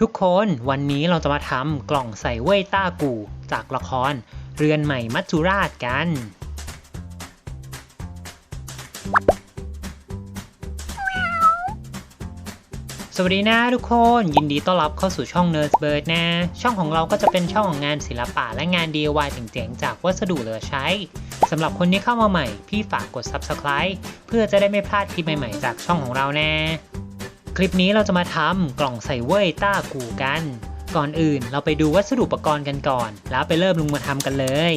ทุกคนวันนี้เราจะมาทำกล่องใส่เว่ยต้ากู จากละคร เรือนใหม่มัจจุราชกัน สวัสดีนะทุกคนยินดีต้อนรับเข้าสู่ช่อง Nerd Bird นะ ช่องของเราก็จะเป็นช่องของงานศิลปะและงาน DIY เจ๋งๆ จากวัสดุเหลือใช้สำหรับคนที่เข้ามาใหม่ พี่ฝากกด Subscribe เพื่อจะได้ไม่พลาดคลิปใหม่ๆ จากช่องของเราแน่ คลิปนี้เราจะมาทำกล่องใส่เว่ยต้ากูกัน ก่อนอื่นเราไปดูวัสดุอุปกรณ์กันก่อน แล้วไปเริ่มลงมือทำกันเลย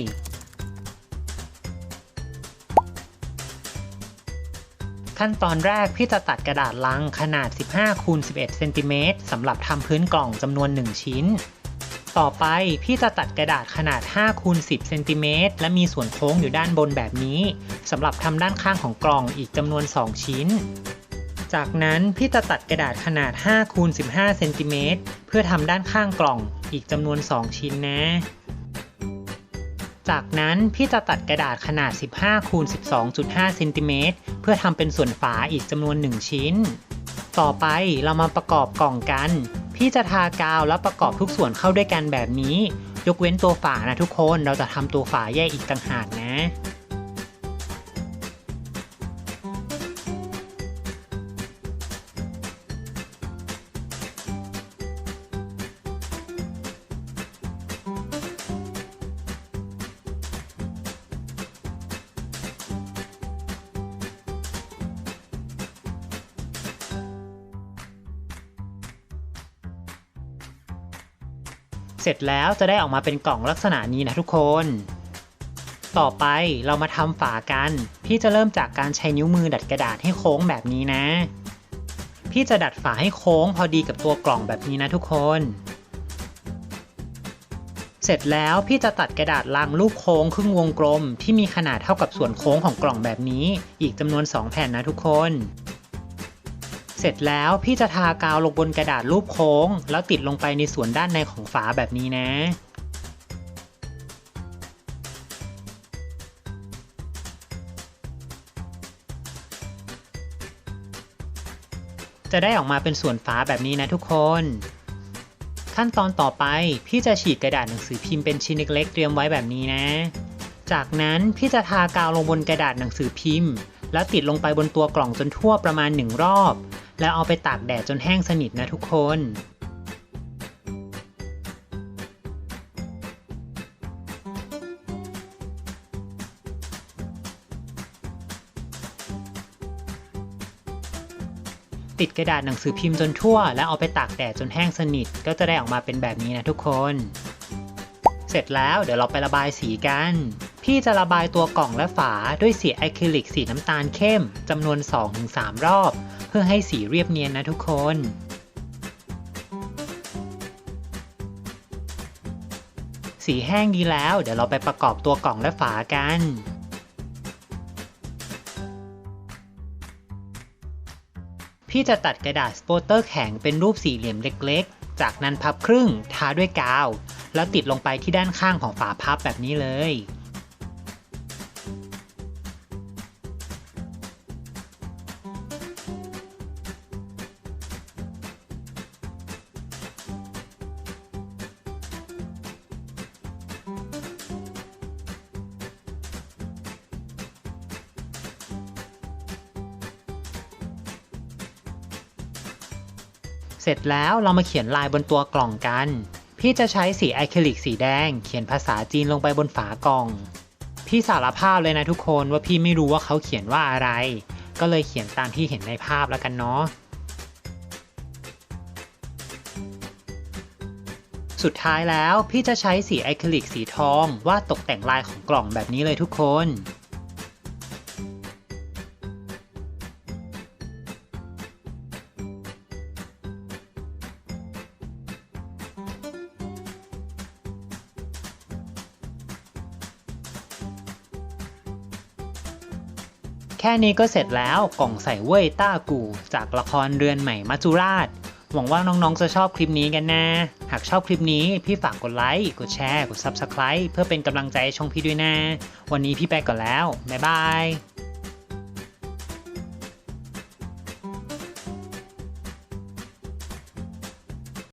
ขั้นตอนแรกพี่จะตัดกระดาษลังขนาด 15คูณ11เซนติเมตรสำหรับทำพื้นกล่องจำนวน 1 ชิ้น ต่อไปพี่จะตัดกระดาษขนาด5คูณ10เซนติเมตรและมีส่วนโค้งอยู่ด้านบนแบบนี้สำหรับทำด้านข้างของกล่องอีกจำนวน 2 ชิ้น จากนั้นพี่จะตัดกระดาษขนาด5คูณ15เซนติเมตรเพื่อทำด้านข้างกล่องอีกจำนวน 2 ชิ้นนะ จากนั้นพี่จะตัดกระดาษขนาด 15คูณ12.5เซนติเมตรเพื่อทำเป็นส่วนฝาอีกจำนวน 1 ชิ้น ต่อไปเรามาประกอบกล่องกัน พี่จะทากาวแล้วประกอบทุกส่วนเข้าด้วยกันแบบนี้ ยกเว้นตัวฝานะทุกคนเราจะทำตัวฝาแยกอีกต่างหากนะ เสร็จแล้วจะได้ออกมาเป็นกล่องลักษณะนี้นะทุกคน ต่อไปเรามาทำฝากัน พี่จะเริ่มจากการใช้นิ้วมือดัดกระดาษให้โค้งแบบนี้นะ พี่จะดัดฝาให้โค้งพอดีกับตัวกล่องแบบนี้นะทุกคน เสร็จแล้วพี่จะตัดกระดาษลังรูปโค้งครึ่งวงกลม ที่มีขนาดเท่ากับส่วนโค้งของกล่องแบบนี้ อีกจำนวน 2 แผ่นนะทุกคน เสร็จแล้วพี่จะทากาวลงบนกระดาษรูปโค้ง แล้วติดลงไปในส่วนด้านในของฝาแบบนี้นะจะได้ออกมาเป็นส่วนฝาแบบนี้นะทุกคน ขั้นตอนต่อไปพี่จะฉีกกระดาษหนังสือพิมพ์เป็นชิ้นเล็กๆเตรียมไว้แบบนี้นะ จากนั้นพี่จะทากาวลงบนกระดาษหนังสือพิมพ์ แล้วติดลงไปบนตัวกล่องจนทั่วประมาณหนึ่งรอบ แล้วเอาไปตากแดดจนแห้งสนิทนะทุกคน ติดกระดาษหนังสือพิมพ์จนทั่ว แล้วเอาไปตากแดดจนแห้งสนิท ก็จะได้ออกมาเป็นแบบนี้นะทุกคน เสร็จแล้วเดี๋ยวเราไประบายสีกันพี่จะระบายตัวกล่องและฝาด้วยสีอะคริลิกสีน้ำตาลเข้มจำนวน 2-3 รอบ เพื่อให้สีเรียบเนียนนะทุกคน สีแห้งดีแล้ว เดี๋ยวเราไปประกอบตัวกล่องและฝากันพี่จะตัดกระดาษสโปเตอร์แข็งเป็นรูปสี่เหลี่ยมเล็กๆ จากนั้นพับครึ่ง ทาด้วยกาว แล้วติดลงไปที่ด้านข้างของฝาพับแบบนี้เลย สร็จแล้วเรามาเขียนลายบนตัวกล่องกัน พี่จะใช้สีอะคริลิกสีแดง เขียนภาษาจีนลงไปบนฝากล่อง พี่สารภาพเลยนะทุกคนว่าพี่ไม่รู้ว่าเขาเขียนว่าอะไร ก็เลยเขียนตามที่เห็นในภาพแล้วกันเนาะสุดท้ายแล้วพี่จะใช้สีอะคริลิกสีทองวาดตกแต่งลายของกล่องแบบนี้เลยทุกคน แค่นี้ก็เสร็จแล้วกล่องใส่เว่ยต้ากู จากละครเรือนใหม่มัจจุราช หวังว่าน้องๆจะชอบคลิปนี้กันนะ หากชอบคลิปนี้พี่ฝากกดไลค์ กดแชร์ กด Subscribe เพื่อเป็นกำลังใจให้ช่องพี่ด้วยนะ วันนี้พี่ไปก่อนแล้ว บ๊ายบาย